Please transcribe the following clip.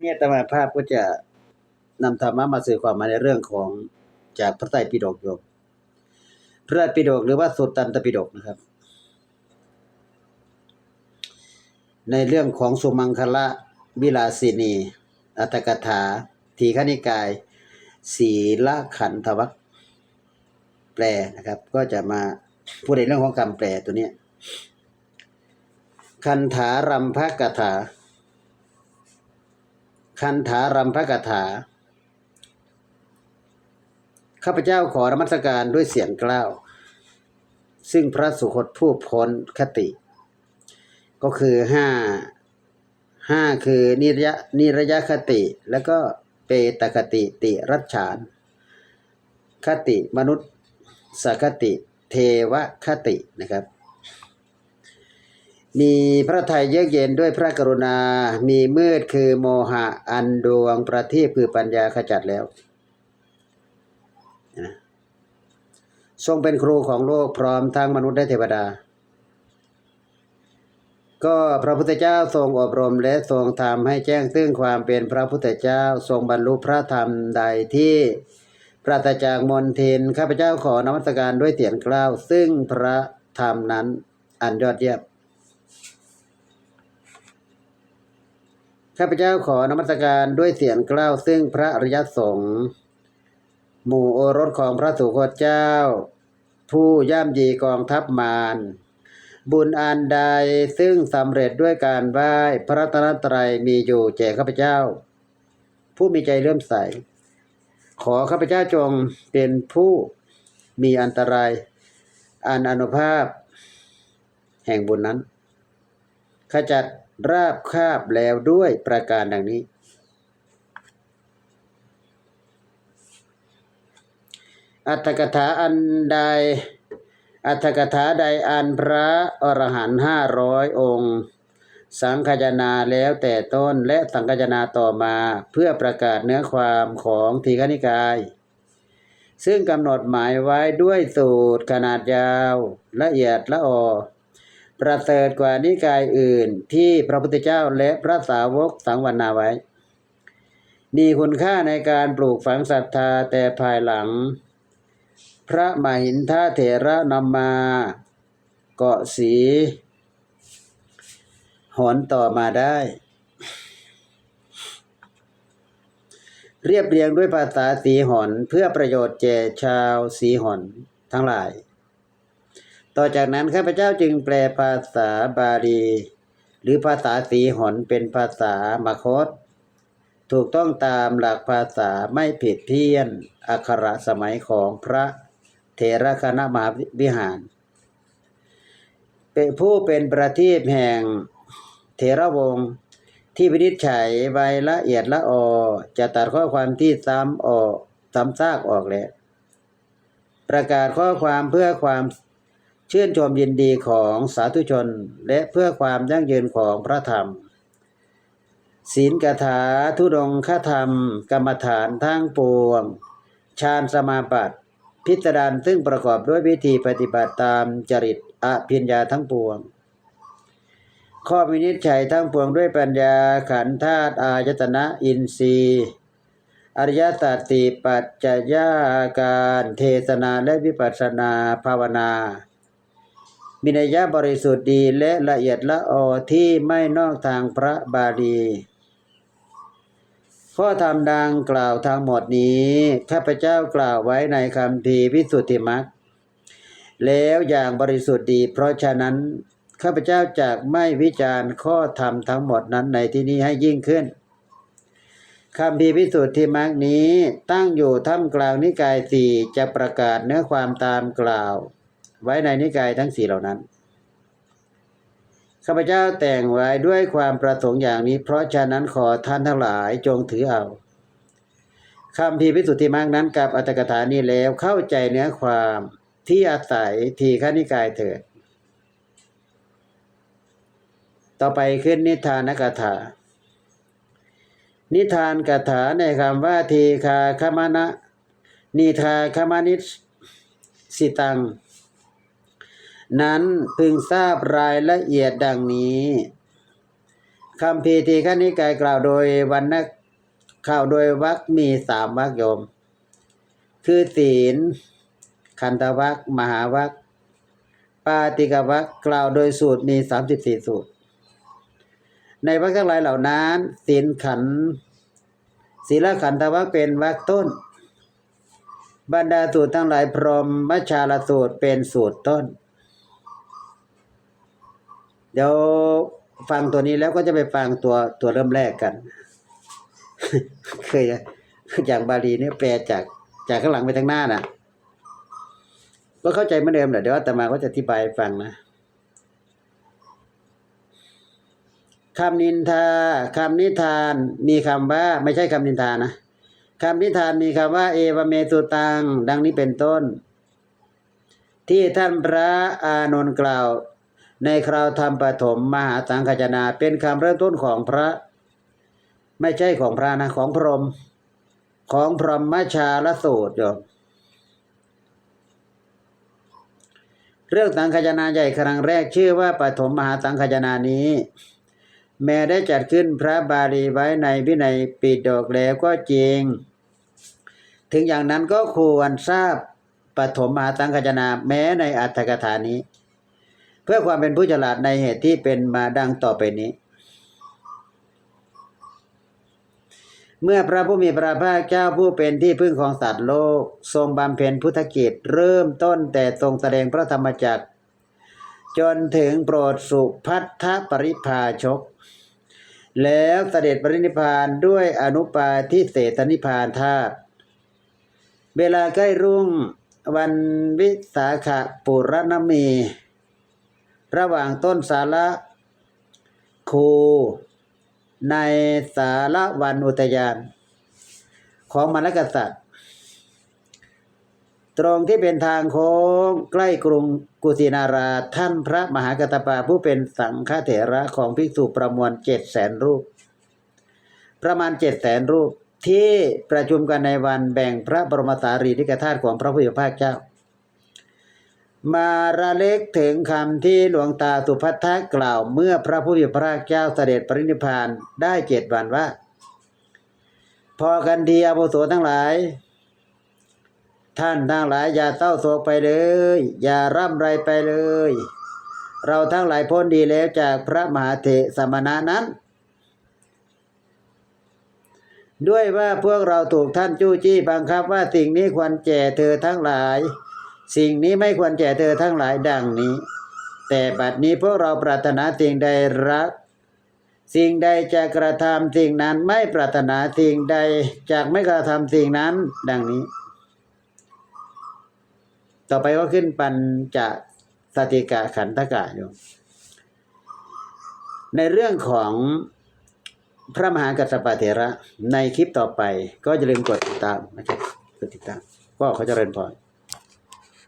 เนี่ยตมาภาพก็จะนำธรรมะมาสื่อความมาในเรื่องของจากพระไตรปิฎกโยมพระไตรปิฎกหรือว่าสุตตันตปิฎกนะครับ ในเรื่องของสุมังคละวิลาสินี อัตกถา ทีฆนิกาย ศีละขันธวัคแปลนะครับ ก็จะมาพูดในเรื่องของคำแปลตัวนี้คันถารัมภกถา คันถารัมภกถา ข้าพเจ้าขอนมัสการด้วยเสียงกล้าว ซึ่งพระสุคตผู้พ้นคติ ก็คือห้าห้าคือนิรยะนิรยคติ แล้วก็เปตคติติรัชฉาน คติมนุษย์สคติ เทวคตินะครับ มีพระทัยเยือกเย็นด้วยพระกรุณา มีมืดคือโมหะอันดวงประทีปคือปัญญาขจัดแล้ว ทรงเป็นครูของโลกพร้อมทั้งมนุษย์และเทวดา ก็พระพุทธเจ้าทรงอบรมและทรงทำให้แจ้งซึ่งความเป็นพระพุทธเจ้าทรงบรรลุพระธรรมใดที่ปราศจากมนทินข้าพเจ้าขอนมัสการด้วยเสียงกล้าว ซึ่งพระธรรมนั้นอันยอดเยี่ยม ข้าพเจ้าขอนมัสการด้วยเสียงกล้าวซึ่งพระอริยสงฆ์หมู่โอรสของพระสุคตเจ้า ผู้ย่ำยีกองทัพมารบุญอันใดซึ่งสำเร็จด้วยการไหว้พระรัตนตรัยมีอยู่แก่ข้าพเจ้า ผู้มีใจเลื่อมใส ขอข้าพเจ้าจงเป็นผู้มีอันตราย อันอนุภาพ แห่งบุญนั้น ขจัด ราบคาบแล้วด้วยประการดังนี้ อัตถกถาอันใด อัตถกถาใดอันพระอรหันต์ห้าร้อยองค์ สังคายนาแล้วแต่ต้นและสังคายนาต่อมาเพื่อประกาศเนื้อความของทีฆนิกาย ซึ่งกำหนดหมายไว้ด้วยสูตรขนาดยาวละเอียดละออ ประเสริฐกว่านิกายอื่นที่พระพุทธเจ้าและพระสาวกสังวรนาไว้ มีคุณค่าในการปลูกฝังศรัทธาแต่ภายหลัง พระมหินทเถระนำมาเกาะสีหอนต่อมาได้ เรียบเรียงด้วยภาษาสีหอนเพื่อประโยชน์แก่ชาวสีหอนทั้งหลาย ต่อจากนั้นข้าพเจ้าจึงแปลภาษาบาลี หรือภาษาสีหอนเป็นภาษามคต ถูกต้องตามหลักภาษาไม่ผิดเพี้ยนอักขระสมัยของพระเถระคณะมหาวิหาร เป็นผู้เป็นประทีปแห่งเถระวงศ์ที่วินิจฉัยไว้ละเอียดละออจะตัดข้อความที่ซ้ำออกซ้ำซากออกแล้วประกาศข้อความเพื่อความ ชื่นชมยินดีของสาธุชนและเพื่อความยั่งยืนของพระธรรม ศีลกถาทุดงคธรรม กรรมฐานทั้งปวงฌานสมาบัติ พิจารณาซึ่งประกอบด้วยวิธีปฏิบัติตามจริตอภิญญาทั้งปวง ข้อวินิจฉัยทั้งปวงด้วยปัญญาขันธ์ธาตุอายตนะอินทรีย์อริยสัจสี่ปัจจยาการเทศนาและวิปัสสนาภาวนา มินัยบริสุทธิ์ดีและละเอียดละออที่ไม่นอกทางพระบาลีข้อธรรมดังกล่าวทั้งหมดนี้ข้าพเจ้ากล่าวไว้ในคำพีวิสุทธิมรรคแล้วอย่างบริสุทธิ์ดี เพราะฉะนั้นข้าพเจ้าจากไม่วิจารณ์ข้อธรรมทั้งหมดนั้นในที่นี้ให้ยิ่งขึ้นคำพีวิสุทธิมรรคนี้ตั้งอยู่ท่ามกลางนิกายสี่จะประกาศเนื้อความตามกล่าว ไว้ในนิกายทั้งสี่เหล่านั้นข้าพเจ้าแต่งไว้ด้วยความประสงค์อย่างนี้ เพราะฉะนั้นขอท่านทั้งหลายจงถือเอาคำพีพิสุทธิมรรคนั้นกับอัตถกถานี้แล้วเข้าใจเนื้อความที่อาศัยทีฆนิกายเถิด ต่อไปขึ้นนิทานกถา นิทานกถาในคำว่าทีคาคมณะนิทาคมานิสิตัง นั้นพึงทราบรายละเอียดดังนี้คำพีทีขั้นนี้กายกล่าวโดยวันนะข่าวโดยวักมีสามวักโยม คือศีล คันธวักมหาวักปาติกวักกล่าวโดยสูตรมีสามสิบสี่สูตร ในวักทั้งหลายเหล่านั้นศีลขันศีลขันธวักเป็นวักต้น บรรดาสูตรทั้งหลายพรหมมชาลสูตรเป็นสูตรต้น เดี๋ยวฟังตัวนี้แล้วก็จะไปฟังตัวตัวเริ่มแรกกัน เคยจากบาลีเนี่ยแปลจากจากข้างหลังไปทางหน้าน่ะ ก็เข้าใจเหมือนเดิมแหละเดี๋ยวอาตมาก็จะอธิบายฟังนะคำนินทาคำนิทานมีคำว่า ไม่ใช่คำนินทานะคำนิทานมีคำว่า เอวเมตุตัง ดังนี้เป็นต้น ที่ท่านพระอานนท์กล่าว ในคราวทำปฐมมหาสังฆจนาเป็นคำเริ่มต้นของพระ ไม่ใช่ของพระนะของพรหมของพรหมชาลสูตรโยมเรื่องสังคายนาใหญ่ครั้งแรกชื่อว่าปฐมมหาสังคายนานี้ แม้ได้จัดขึ้นพระบาลีไว้ในวินัยปิฎกแล้วก็จริง ถึงอย่างนั้นก็ควรทราบปฐมมหาสังคายนาแม้ในอัตถกถานี้ พื่อความเป็นผู้ฉลาดในเหตุที่เป็นมาดังต่อไปนี้ เมื่อพระผู้มีพระภาคเจ้าผู้เป็นที่พึ่งของสัตว์โลก ทรงบำเพ็ญพุทธกิจเริ่มต้นแต่ทรงแสดงพระธรรมจักร จนถึงโปรดสุพัทธปริภาชก แล้วเสด็จปรินิพานด้วยอนุปาทิเสสนิพพานธาตุเวลาใกล้รุ่งวันวิสาขปุรณมี ระหว่างต้นสาระคูในสารวันอุทยาน ของมรรคกษัตริย์ ตรงที่เป็นทางโค้งใกล้กรุงกุสินาราท่านพระมหากตปาผู้เป็นสังฆเถระของภิกษุประมวลเจ็ดแสนรูป ประมาณเจ็ดแสนรูปที่ประชุมกันในวันแบ่งพระบรมสารีริกธาตุของพระพุทธภาคเจ้า มาระลึกถึงคำที่หลวงตาสุพัทธะกล่าว เมื่อพระผู้มีพระเจ้าเสด็จปรินิพพานได้เจ็ดวันว่า พอกันทีอาวุโสทั้งหลาย ท่านทั้งหลายอย่าเศร้าโศกไปเลย อย่าร่ำไรไปเลย เราทั้งหลายพ้นดีแล้วจากพระมหาเถสมณะนั้น ด้วยว่าพวกเราถูกท่านจู้จี้บังคับว่าสิ่งนี้ควรแก่เธอทั้งหลาย สิ่งนี้ไม่ควรแก่เธอทั้งหลายดังนี้ แต่บัดนี้พวกเราปรารถนาสิ่งใดรัก สิ่งใดจะกระทำสิ่งนั้นไม่ปรารถนาสิ่งใดจากไม่กระทำสิ่งนั้นดังนี้ ต่อไปก็ขึ้นปัญจสติกะขันธกะอยู่ ในเรื่องของพระมหากัสปะเถระในคลิปต่อไปก็อย่าลืมกดติดตามนะครับกดติดตามก็เขาเจะเริญพร